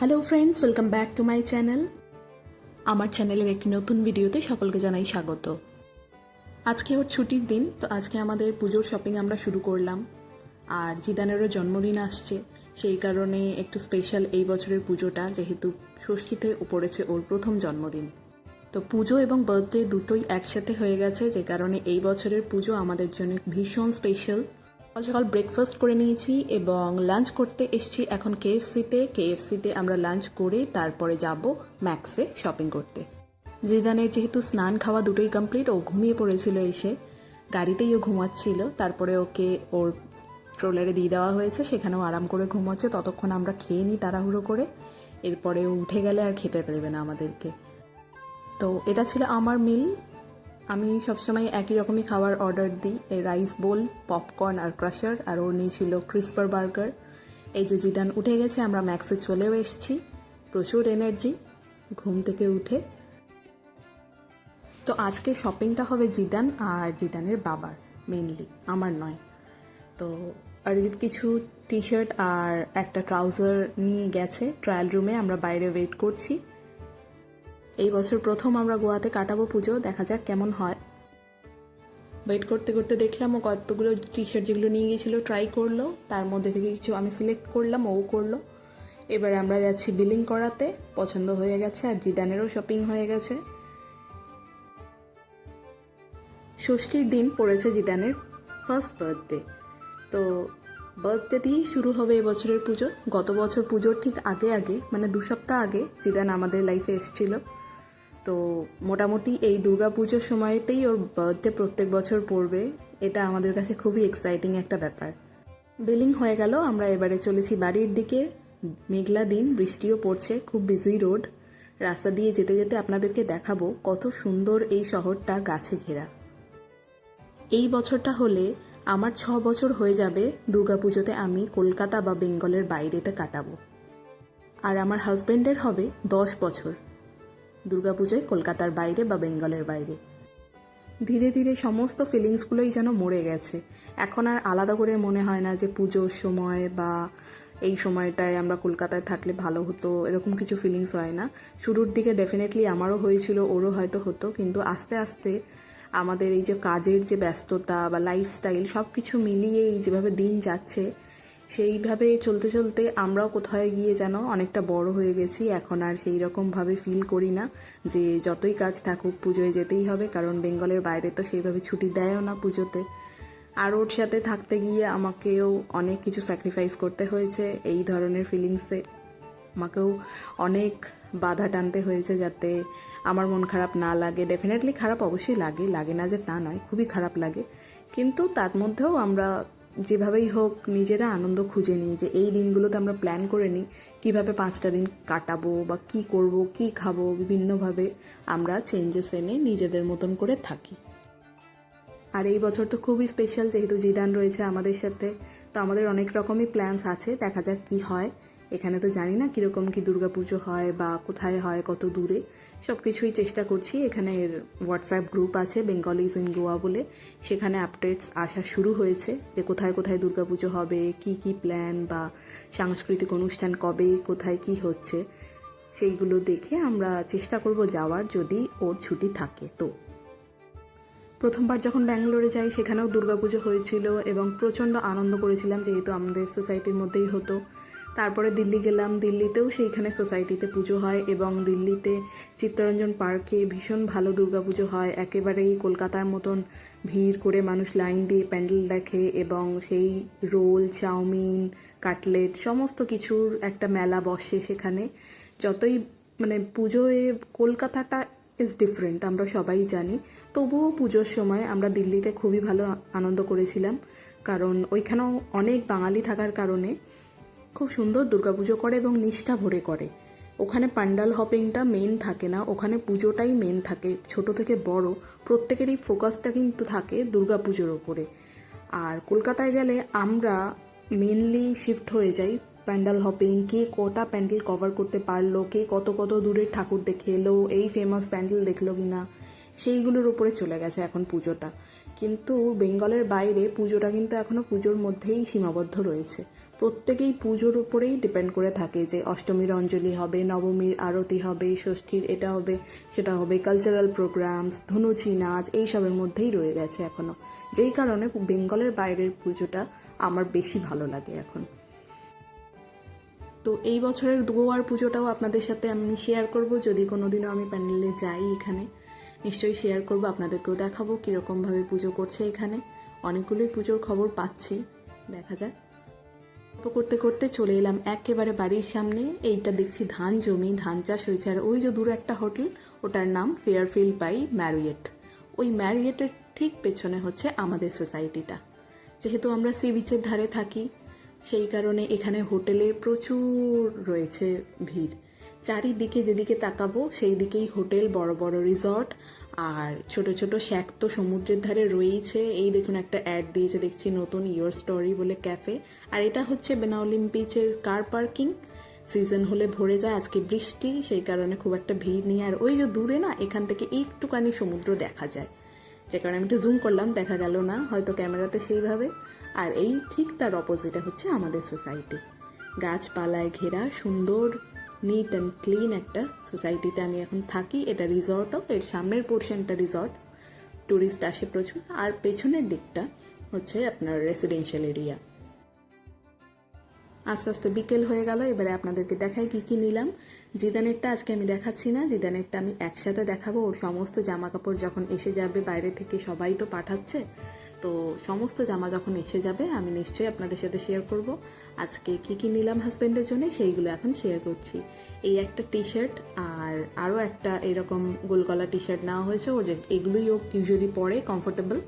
Hello friends welcome back to my channel আমার চ্যানেলের একটি নতুন ভিডিওতে সকলকে জানাই স্বাগত। আজকে ওর ছুটির দিন, তো আজকে আমাদের পুজোর শপিং আমরা শুরু করলাম। আর জিদানেরও জন্মদিন আসছে, সেই কারণে একটু স্পেশাল এই বছরের পুজোটা, যেহেতু ষষ্ঠীতে পড়েছে ওর প্রথম জন্মদিন। তো পুজো এবং বার্থডে দুটোই একসাথে হয়ে গেছে, যে কারণে এই বছরের পুজো আমাদের জন্য ভীষণ স্পেশাল সকাল সকাল ব্রেকফাস্ট করে নিয়েছি এবং লাঞ্চ করতে এসছি এখন কেএফসিতে কেএফসিতে আমরা লাঞ্চ করে তারপরে যাব ম্যাক্সে শপিং করতে। জিদানের যেহেতু স্নান খাওয়া দুটোই কমপ্লিট ও ঘুমিয়ে পড়েছিল এসে। গাড়িতেই ও ঘুমাচ্ছিল। তারপরে ওকে ওর ট্রোলারে দিয়ে দেওয়া হয়েছে। সেখানেও আরাম করে ঘুমাচ্ছে। ততক্ষণ আমরা খেয়ে নিই তাড়াহুড়ো করে। এরপরে ও উঠে গেলে আর খেতে দেবে না আমাদেরকে। তো এটা ছিল আমার মিল আমি সবসময় একই রকমই খাবার অর্ডার দিই। এই রাইস বোল পপকর্ন আর ক্রাশার আর ওর নিয়েছিল ক্রিস্পার বার্গার এই যে জিদান উঠে গেছে, আমরা ম্যাক্সে চলেও এসেছি। প্রচুর এনার্জি ঘুম থেকে উঠে। তো আজকে শপিংটা হবে জিদান আর জিদানের বাবার মেনলি আমার নয়। তো অরিজিৎ কিছু টি শার্ট আর একটা ট্রাউজার নিয়ে গেছে। ট্রায়াল রুমে আমরা বাইরে ওয়েট করছি। এই বছর প্রথম আমরা গোয়াতে কাটাবো পুজো, দেখা যাক কেমন হয়। ওয়েট করতে করতে দেখলাম ও কতগুলো টি শার্ট যেগুলো নিয়ে গিয়েছিল ট্রাই করল, তার মধ্যে থেকে কিছু আমি সিলেক্ট করলাম, ও করল। এবারে আমরা যাচ্ছি বিলিং করাতে, পছন্দ হয়ে গেছে আর জিদানেরও শপিং হয়ে গেছে। ষষ্ঠীর দিন পড়েছে জিদানের ফার্স্ট বার্থডে তো বার্থডে দিয়েই শুরু হবে এবছরের পুজো। গত বছর পুজোর ঠিক আগে আগে মানে দু সপ্তাহ আগে জিদান আমাদের লাইফে এসেছিল। তো মোটামুটি এই পুজোর সময়তেই ওর বার্থডে প্রত্যেক বছর পড়বে। এটা আমাদের কাছে খুবই এক্সাইটিং একটা ব্যাপার। বিলিং হয়ে গেল, আমরা এবারে চলেছি বাড়ির দিকে। মেঘলা দিন, বৃষ্টিও পড়ছে, খুব বিজি রোড রাস্তা দিয়ে যেতে যেতে আপনাদেরকে দেখাবো কত সুন্দর এই শহরটা গাছে ঘেরা। এই বছরটা হলে আমার ছ বছর হয়ে যাবে দুর্গাপুজোতে আমি কলকাতা বা বেঙ্গলের বাইরেতে কাটাবো। আর আমার হাজব্যান্ডের হবে দশ বছর। দুর্গাপুজোয় কলকাতার বাইরে বা বেঙ্গলের বাইরে। ধীরে ধীরে সমস্ত ফিলিংসগুলোই যেন মরে গেছে। এখন আর আলাদা করে মনে হয় না যে পুজোর সময় বা এই সময়টায় আমরা কলকাতায় থাকলে ভালো হতো, এরকম কিছু ফিলিংস হয় না। শুরুর দিকে ডেফিনেটলি আমারও হয়েছিল, ওরও হয়তো হতো, কিন্তু আস্তে আস্তে আমাদের এই যে কাজের যে ব্যস্ততা বা লাইফস্টাইল সব কিছু মিলিয়ে এই যেভাবে দিন যাচ্ছে সেইভাবে চলতে চলতে আমরাও কোথায় গিয়ে যেন অনেকটা বড় হয়ে গেছি। এখন আর সেই রকমভাবে ফিল করি না যে যতই কাজ থাকুক পুজোয় যেতেই হবে, কারণ বেঙ্গলের বাইরে তো সেইভাবে ছুটি দেয়ও না পুজোতে। আর ওর সাথে থাকতে গিয়ে আমাকেও অনেক কিছু স্যাক্রিফাইস করতে হয়েছে এই ধরনের ফিলিংসে আমাকেও অনেক বাধা টানতে হয়েছে যাতে আমার মন খারাপ না লাগে। ডেফিনেটলি খারাপ অবশ্যই লাগে লাগে না যে তা নয়, খুবই খারাপ লাগে। কিন্তু তার মধ্যেও আমরা যেভাবেই হোক নিজেরা আনন্দ খুঁজে নিই যে এই দিনগুলোতে আমরা প্ল্যান করে নিই কীভাবে পাঁচটা দিন কাটাবো বা কি করব, কি খাব বিভিন্নভাবে আমরা চেঞ্জেস এনে নিজেদের মতন করে থাকি। আর এই বছর তো খুবই স্পেশাল যেহেতু জিদান রয়েছে আমাদের সাথে, তো আমাদের অনেক রকমই প্ল্যানস আছে, দেখা যাক কি হয়। এখানে তো জানি না কীরকম কি দুর্গাপুজো হয় বা কোথায় হয় কত দূরে। সব কিছুই চেষ্টা করছি। এখানে হোয়াটসঅ্যাপ গ্রুপ আছে বেঙ্গলিজ ইন গোয়া বলে। সেখানে আপডেটস আসা শুরু হয়েছে যে কোথায় কোথায় দুর্গাপুজো হবে, কি কি প্ল্যান বা সাংস্কৃতিক অনুষ্ঠান কবে, কোথায় কি হচ্ছে, সেইগুলো দেখে আমরা চেষ্টা করব যাওয়ার যদি ওর ছুটি থাকে তো। প্রথমবার যখন ব্যাঙ্গালোরে যাই, সেখানেও দুর্গাপুজো হয়েছিল এবং প্রচণ্ড আনন্দ করেছিলাম, যেহেতু আমাদের সোসাইটির মধ্যেই হতো। তারপরে দিল্লি গেলাম। দিল্লিতেও সেইখানে সোসাইটিতে পুজো হয় এবং দিল্লিতে চিত্তরঞ্জন পার্কে ভীষণ ভালো দুর্গা পুজো হয়। একেবারেই কলকাতার মতন ভিড় করে মানুষ লাইন দিয়ে প্যান্ডেল দেখে এবং সেই রোল, চাউমিন, কাটলেট সমস্ত কিছুর একটা মেলা বসে সেখানে। যতই মানে পুজোয় কলকাতাটা ইজ ডিফারেন্ট আমরা সবাই জানি। তবুও পুজোর সময় আমরা দিল্লিতে খুবই ভালো আনন্দ করেছিলাম। কারণ ওইখানেও অনেক বাঙালি থাকার কারণে খুব সুন্দর দুর্গাপুজো করে এবং নিষ্ঠা ভরে করে। ওখানে পান্ডাল হপিংটা মেন থাকে না, ওখানে পুজোটাই মেন থাকে, ছোট থেকে বড়, প্রত্যেকেরই ফোকাসটা কিন্তু থাকে দুর্গাপুজোর ওপরে। আর কলকাতায় গেলে আমরা মেনলি শিফট হয়ে যাই প্যান্ডেল হপিং কে কটা প্যান্ডেল কভার করতে পারল, কে কত কত দূরের ঠাকুর দেখে এলো, এই ফেমাস প্যান্ডেল দেখল কি না সেইগুলোর উপরে চলে গেছে এখন পুজোটা। কিন্তু বেঙ্গলের বাইরে পুজোটা কিন্তু এখনও পুজোর মধ্যেই সীমাবদ্ধ রয়েছে। প্রত্যেকেই পুজোর উপরেই ডিপেন্ড করে থাকে যে অষ্টমীর অঞ্জলি হবে, নবমীর আরতি হবে, ষষ্ঠীর এটা হবে, সেটা হবে কালচারাল প্রোগ্রামস ধনুচি নাচ, এইসবের মধ্যেই রয়ে গেছে এখনও যেই কারণে বেঙ্গলের বাইরের পুজোটা আমার বেশি ভালো লাগে এখন। তো এই বছরের গোয়ার পুজোটাও আপনাদের সাথে আমি শেয়ার করব। যদি কোনোদিনও আমি প্যান্ডেলে যাই এখানে নিশ্চয়ই শেয়ার করব, আপনাদেরকেও দেখাবো কীরকমভাবে পুজো করছে এখানে। অনেকগুলোই পুজোর খবর পাচ্ছি, দেখা যাক। গল্প করতে করতে চলে এলাম একেবারে বাড়ির সামনে, এইটা দেখছি ধান জমি, ধান চাষ হয়েছে। আর ওই যে দূরে একটা হোটেল, ওটার নাম ফেয়ারফিল্ড বাই ম্যারিয়েট ওই ম্যারিয়েটের ঠিক পেছনে হচ্ছে আমাদের সোসাইটিটা। যেহেতু আমরা সি বিচের ধারে থাকি, সেই কারণে এখানে হোটেলের প্রচুর রয়েছে ভিড়। চারিদিকে যেদিকে তাকাবো সেই দিকেই হোটেল, বড় বড় রিসর্ট, আর ছোট ছোট শ্যাক তো সমুদ্রের ধারে রয়েছে এই দেখুন একটা অ্যাড দিয়েছে, দেখছি নতুন ইয়োর স্টোরি বলে ক্যাফে, আর এটা হচ্ছে বেনাউলিম বিচের কার পার্কিং। সিজন হলে ভরে যায়, আজকে বৃষ্টি, সেই কারণে খুব একটা ভিড় নেই, আর ওই যে দূরে না, এখান থেকে একটুখানি সমুদ্র দেখা যায়। যে কারণে আমি একটু জুম করলাম, দেখা গেল না, হয়তো ক্যামেরাতে সেইভাবে, আর এই ঠিক তার অপোজিটে হচ্ছে আমাদের সোসাইটি গাছপালায় ঘেরা, সুন্দর নিট অ্যান্ড ক্লিন একটা সোসাইটিতে আমি এখন থাকি। এটা রিসর্টও এর সামনের পোর্শনটা রিসর্ট ট্যুরিস্ট আসে প্রচুর। আর পেছনের দিকটা হচ্ছে আপনার রেসিডেন্সিয়াল এরিয়া আস্তে আস্তে বিকেল হয়ে গেল, এবারে আপনাদেরকে দেখাই কি কি নিলাম। জিদানেরটা আজকে আমি দেখাচ্ছি না। জিদানেরটা আমি একসাথে দেখাবো। ওর সমস্ত জামা কাপড় যখন এসে যাবে বাইরে থেকে সবাই তো পাঠাচ্ছে। তো সমস্ত জামা যখন এসে যাবে, আমি নিশ্চয়ই আপনাদের সাথে শেয়ার করব। আজকে কি কি নিলাম হাজব্যান্ডের জন্য, সেইগুলো এখন শেয়ার করছি। এই একটা টি শার্ট আর আরও একটা এরকম গোলগলা টি শার্ট নেওয়া হয়েছে ও যে এগুলোই ও ইউজুয়ালি পরে কমফোর্টেবল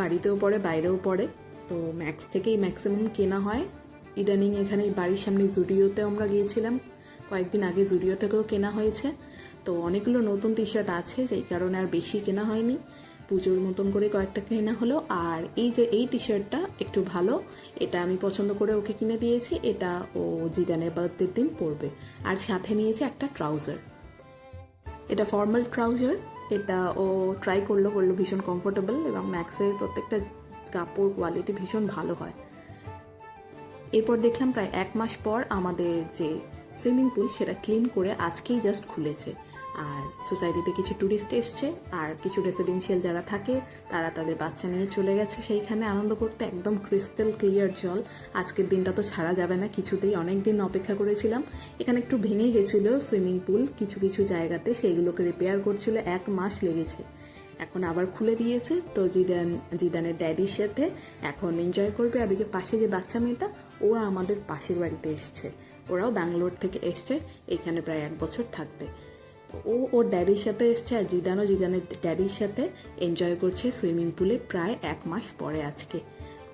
বাড়িতেও পরে, বাইরেও পরে। তো ম্যাক্স থেকেই ম্যাক্সিমাম কেনা হয়। ইদানিং এখানে বাড়ির সামনে জুডিওতে আমরা গিয়েছিলাম। কয়েকদিন আগে জুডিও থেকেও কেনা হয়েছে। তো অনেকগুলো নতুন টি শার্ট আছে, যেই কারণে আর বেশি কেনা হয়নি। পুজোর মতন করে কয়েকটা কেনা হলো। আর এই যে এই টি শার্টটা একটু ভালো, এটা আমি পছন্দ করে ওকে কিনে দিয়েছি, এটা ও জিদানের বার্থডের দিন পরবে। আর সাথে নিয়েছি একটা ট্রাউজার এটা ফর্মাল ট্রাউজার এটা ও ট্রাই করল করল ভীষণ কমফোর্টেবল এবং ম্যাক্সের প্রত্যেকটা কাপড় কোয়ালিটি ভীষণ ভালো হয়। এরপর দেখলাম প্রায় এক মাস পর আমাদের যে সুইমিং পুল সেটা ক্লিন করে আজকেই জাস্ট খুলেছে। আর সোসাইটিতে কিছু ট্যুরিস্ট এসছে, আর কিছু রেসিডেন্সিয়াল যারা থাকে, তারা তাদের বাচ্চা নিয়ে চলে গেছে। সেইখানে আনন্দ করতে একদম ক্রিস্টাল ক্লিয়ার জল। আজকের দিনটা তো ছাড়া যাবে না, কিছুতেই অনেক দিন অপেক্ষা করেছিলাম। এখানে একটু ভেঙে গেছিল সুইমিং পুল কিছু কিছু জায়গাতে সেইগুলোকে রিপেয়ার করছিল, এক মাস লেগেছে। এখন আবার খুলে দিয়েছে, তো জিদান, জিদানের ড্যাডির সাথে এখন এনজয় করবে। আর ওই যে পাশে যে বাচ্চা মেয়েটা, ওরা আমাদের পাশের বাড়িতে এসছে। ওরাও ব্যাঙ্গালোর থেকে এসছে, এখানে প্রায় এক বছর থাকবে। ও ওর ড্যাডির সাথে এসছে আর জিদানও জিদানের ড্যাডির সাথে এনজয় করছে সুইমিং পুলে প্রায় এক মাস পরে আজকে।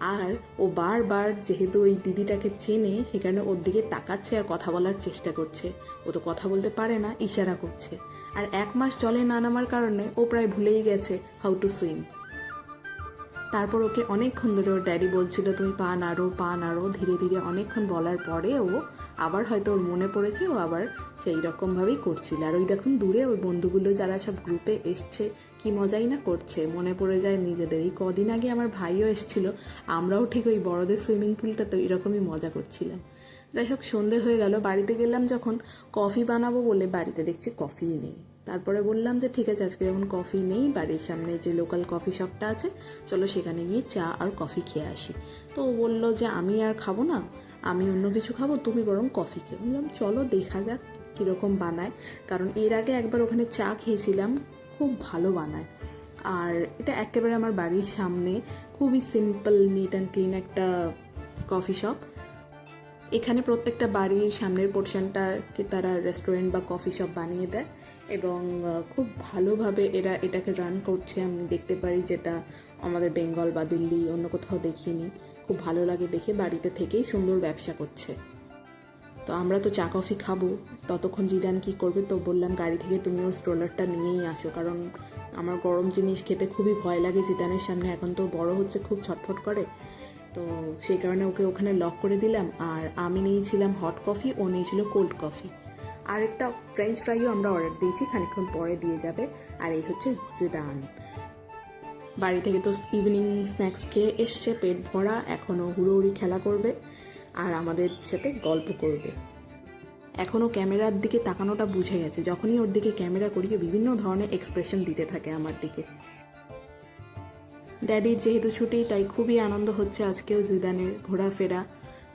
আর ও বারবার যেহেতু ওই দিদিটাকে চেনে, সেখানে ওর দিকে তাকাচ্ছে আর কথা বলার চেষ্টা করছে। ও তো কথা বলতে পারে না, ইশারা করছে। আর এক মাস জলে না নামার কারণে ও প্রায় ভুলেই গেছে হাউ টু সুইম তারপর ওকে অনেকক্ষণ ধরে ওর ড্যাডি বলছিল, তুমি পা নাড়ো পা নাড়ো। ধীরে ধীরে অনেকক্ষণ বলার পরে ও আবার হয়তো ওর মনে পড়েছে, ও আবার সেই রকমভাবেই করছিল। আর ওই দেখুন, দূরে ওর বন্ধুগুলো যারা সব গ্রুপে এসছে, কি মজাই না করছে। মনে পড়ে যায় নিজেদের। এই কদিন আগে আমার ভাইও এসছিল, আমরাও ঠিক ওই বড়দের সুইমিং পুলটা তো এরকমই মজা করছিলাম। যাই হোক, সন্ধে হয়ে গেল। বাড়িতে গেলাম যখন, কফি বানাবো বলে বাড়িতে দেখছি কফিই নেই। তারপরে বললাম যে, ঠিক আছে, আজকে যখন কফি নেই, বাড়ির সামনে যে লোকাল কফি শপটা আছে, চলো সেখানে গিয়ে চা আর কফি খেয়ে আসি। তো ও বলল যে, আমি আর খাব না, আমি অন্য কিছু খাব, তুমি বরং কফি খেয়ে। বললাম, চলো, দেখা যাক কীরকম বানায়। কারণ এর আগে একবার ওখানে চা খেয়েছিলাম, খুব ভালো বানায়। আর এটা একেবারে আমার বাড়ির সামনে খুবই সিম্পল নিট অ্যান্ড ক্লিন একটা কফি শপ এখানে প্রত্যেকটা বাড়ির সামনের পোর্শনটাকে তারা রেস্টুরেন্ট বা কফি শপ বানিয়ে দেয় এবং খুব ভালোভাবে এরা এটাকে রান করছে। আমি দেখতে পারি যেটা আমাদের বেঙ্গল বা দিল্লি অন্য কোথাও দেখিনি। খুব ভালো লাগে দেখে, বাড়িতে থেকেই সুন্দর ব্যবসা করছে। তো আমরা তো চা, কফি খাব, ততক্ষণ জিদান কি করবে? তো বললাম, গাড়ি থেকে তুমি ওর স্ট্রোলারটা নিয়েই আসো। কারণ আমার গরম জিনিস খেতে খুবই ভয় লাগে জিদানের সামনে। এখন তো বড় হচ্ছে, খুব ছটফট করে। তো সেই কারণে ওকে ওখানে লক করে দিলাম। আর আমি নিয়েছিলাম হট কফি ও নিয়েছিল কোল্ড কফি আরেকটা ফ্রেঞ্চ ফ্রাইও আমরা অর্ডার দিয়েছি, খানিকক্ষণ পরে দিয়ে যাবে। আর এই হচ্ছে জিদান বাড়ি থেকে তো ইভিনিং স্ন্যাক্স খেয়ে এসছে, পেট ভরা এখনও হুড়োহুড়ি খেলা করবে আর আমাদের সাথে গল্প করবে। এখনও ক্যামেরার দিকে তাকানোটা বুঝে গেছে। যখনই ওর দিকে ক্যামেরা করিয়ে বিভিন্ন ধরনের এক্সপ্রেশন দিতে থাকে আমার দিকে। ড্যাডির যেহেতু ছুটি তাই খুবই আনন্দ হচ্ছে আজকেও জিদানের ঘোরাফেরা।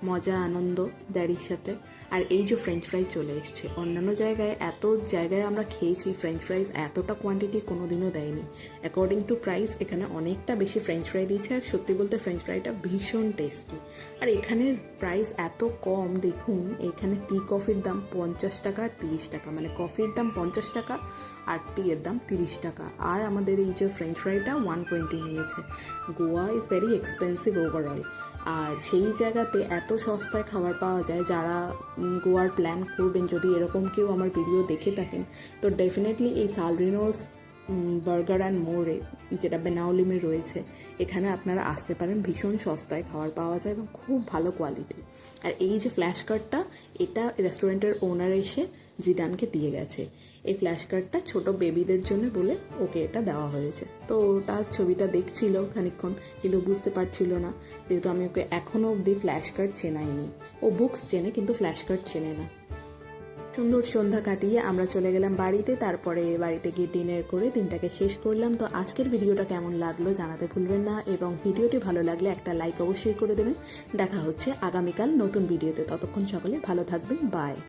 মজা, আনন্দ ড্যাডির সাথে। আর এই যে ফ্রেঞ্চ ফ্রাই চলে এসছে। অন্যান্য জায়গায়, এত জায়গায় আমরা খেয়েছি ফ্রেঞ্চ ফ্রাইস এতটা কোয়ান্টিটি কোনো দিনও দেয়নি। অ্যাকর্ডিং টু প্রাইস এখানে অনেকটা বেশি ফ্রেঞ্চ ফ্রাই দিয়েছে। আর সত্যি বলতে ফ্রেঞ্চ ফ্রাইটা ভীষণ টেস্টি আর এখানের প্রাইস এত কম, দেখুন, এখানে টি কফির দাম পঞ্চাশ টাকা আর তিরিশ টাকা। মানে কফির দাম পঞ্চাশ টাকা আর টি এর দাম তিরিশ টাকা। আর আমাদের এই যে ফ্রেঞ্চ ফ্রাইটা ওয়ান টোয়েন্টি নিয়েছে। Goa is very expensive overall আর সেই জায়গাতে এত সস্তায় খাবার পাওয়া যায় যারা গোয়ার প্ল্যান করবেন যদি এরকম কেউ আমার ভিডিও দেখে থাকেন, তো ডেফিনেটলি এই সালরিনোস বার্গার অ্যান্ড মোড়ে যেটা বেনাউলিমে রয়েছে, এখানে আপনারা আসতে পারেন। ভীষণ সস্তায় খাবার পাওয়া যায় এবং খুব ভালো কোয়ালিটি আর এই যে ফ্ল্যাশ কার্ডটা এটা রেস্টুরেন্টের ওনার এসে জিদানকে দিয়ে গেছে। এই ফ্ল্যাশ কার্ডটা ছোট বেবিদের জন্য বলে ওকে এটা দেওয়া হয়েছে। তো ওটা ছবিটা দেখছিল খানিকক্ষণ, কিন্তু বুঝতে পারছিল না, যেহেতু আমি ওকে এখনও অবধি ফ্ল্যাশ কার্ড চেনাইনি। ও বুকস চেনে, কিন্তু ফ্ল্যাশ কার্ড চেনে না। সুন্দর সন্ধ্যা কাটিয়ে আমরা চলে গেলাম বাড়িতে, তারপরে বাড়িতে গিয়ে ডিনার করে দিনটাকে শেষ করলাম। তো আজকের ভিডিওটা কেমন লাগল জানাতে ভুলবেন না, এবং ভিডিওটি ভালো লাগলে একটা লাইক অবশ্যই করে দেবেন। দেখা হচ্ছে আগামীকাল নতুন ভিডিওতে। ততক্ষণ সকলে ভালো থাকবেন। বাই